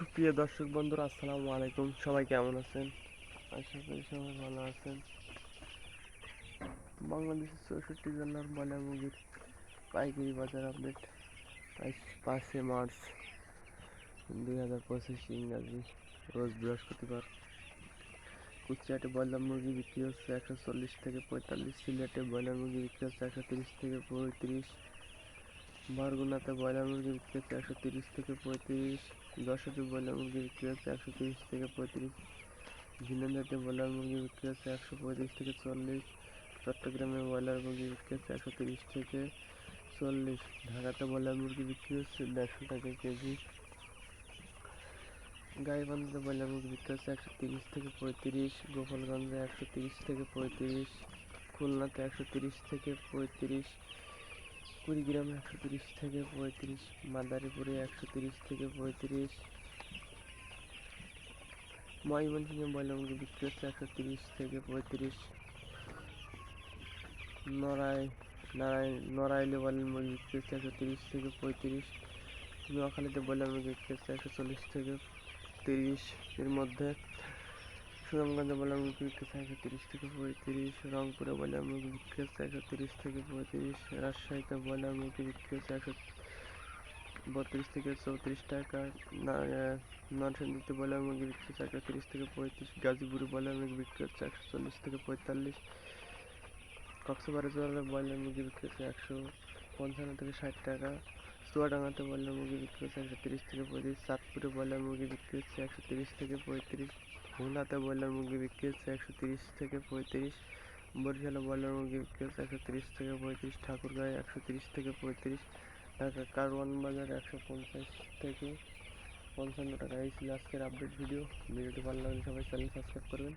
সুপ্রিয় দর্শক বন্ধুরা, আসসালামু আলাইকুম। সবাই কেমন আছেন? আশা করি সবাই ভালো আছেন। বাংলাদেশের চৌষট্টি জেলার বয়লা মুরগির পাইকারি বাজার আপডেট। পাঁচে মার্চ দুই হাজার পঁচিশ ইংরাজি, রোজ বৃহস্পতিবার। কুচিয়াটে ব্রয়লার মুরগি বিক্রি হচ্ছে একশো চল্লিশ থেকে পঁয়তাল্লিশ সিলেটে। ব্রয়লার মুরগি বিক্রি হচ্ছে একশো তিরিশ থেকে পঁয়ত্রিশ। বারগুনাতে ব্রয়লার মুরগি বিক্রি হচ্ছে একশো তিরিশ থেকে পঁয়ত্রিশ, যশোরে ব্রয়লার মুরগি বিক্রি হচ্ছে একশো তিরিশ থেকে পঁয়ত্রিশ, ঝিনাইদহে ব্রয়লার মুরগি বিক্রি হচ্ছে একশো পঁয়ত্রিশ থেকে চল্লিশ, চট্টগ্রামে ব্রয়লার মুরগি বিক্রি হচ্ছে একশো তিরিশ থেকে চল্লিশ, ঢাকাতে ব্রয়লার মুরগি বিক্রি হচ্ছে দেড়শো টাকা কেজি। গাইবান্ধাতে ব্রয়লার মুরগি বিক্রি হচ্ছে একশো তিরিশ থেকে পঁয়ত্রিশ, গোপালগঞ্জে একশো তিরিশ থেকে পঁয়ত্রিশ, খুলনাতে একশো তিরিশ থেকে পঁয়ত্রিশ কুড়িগ্রামে একশো তিরিশ থেকে পঁয়ত্রিশ, মাদারীপুরে একশো তিরিশ থেকে পঁয়ত্রিশ, ময়মনসিংহে ব্রয়লার মুরগি বিক্রি হচ্ছে একশো তিরিশ থেকে পঁয়ত্রিশ, নড়াই, নারায়ণ, নড়াইলে ব্রয়লার মুরগি বিক্রি একশো তিরিশ থেকে পঁয়ত্রিশ, নোয়াখালীতে মুরগি বিক্রি একশো চল্লিশ থেকে তিরিশ এর মধ্যে। সুনামগঞ্জে ব্রয়লার মুরগি বিক্রি একশো তিরিশ থেকে পঁয়ত্রিশ রংপুরে ব্রয়লার মুরগি বিক্রি হচ্ছে একশো তিরিশ থেকে পঁয়ত্রিশ, রাজশাহীতে ব্রয়লার মুরগি বিক্রি হচ্ছে একশো বত্রিশ থেকে চৌত্রিশ টাকা নরসিংদীতে ব্রয়লার মুরগি বিক্রি হচ্ছে একশো তিরিশ থেকে পঁয়ত্রিশ, গাজীপুরে ব্রয়লার মুরগি বিক্রি হচ্ছে একশো চল্লিশ থেকে পঁয়তাল্লিশ, কক্সবাজারে ব্রয়লার মুরগি বিক্রি হচ্ছে একশো পঞ্চান্ন থেকে ষাট টাকা। চুয়াডাঙ্গাতে ব্রয়লার মুরগি বিক্রি হচ্ছে একশো তিরিশ থেকে পঁয়ত্রিশ। চাঁদপুরে ব্রয়লার মুরগি বিক্রি হচ্ছে একশো তিরিশ থেকে পঁয়ত্রিশ। খুলনাতে ব্রয়লার মুরগি বিক্রি হচ্ছে একশো তিরিশ থেকে পঁয়ত্রিশ। বরিশালে ব্রয়লার মুরগি বিক্রি হচ্ছে একশো তিরিশ থেকে পঁয়ত্রিশ। ঠাকুরগাঁয়ে একশো তিরিশ থেকে পঁয়ত্রিশ। ঢাকা কারওয়ান বাজার একশো পঞ্চাশ থেকে পঞ্চান্ন টাকা। এই ছিল আজকের আপডেট ভিডিও ভিডিওটি ভালো লাগলে সবাই চ্যানেল সাবস্ক্রাইব করবেন।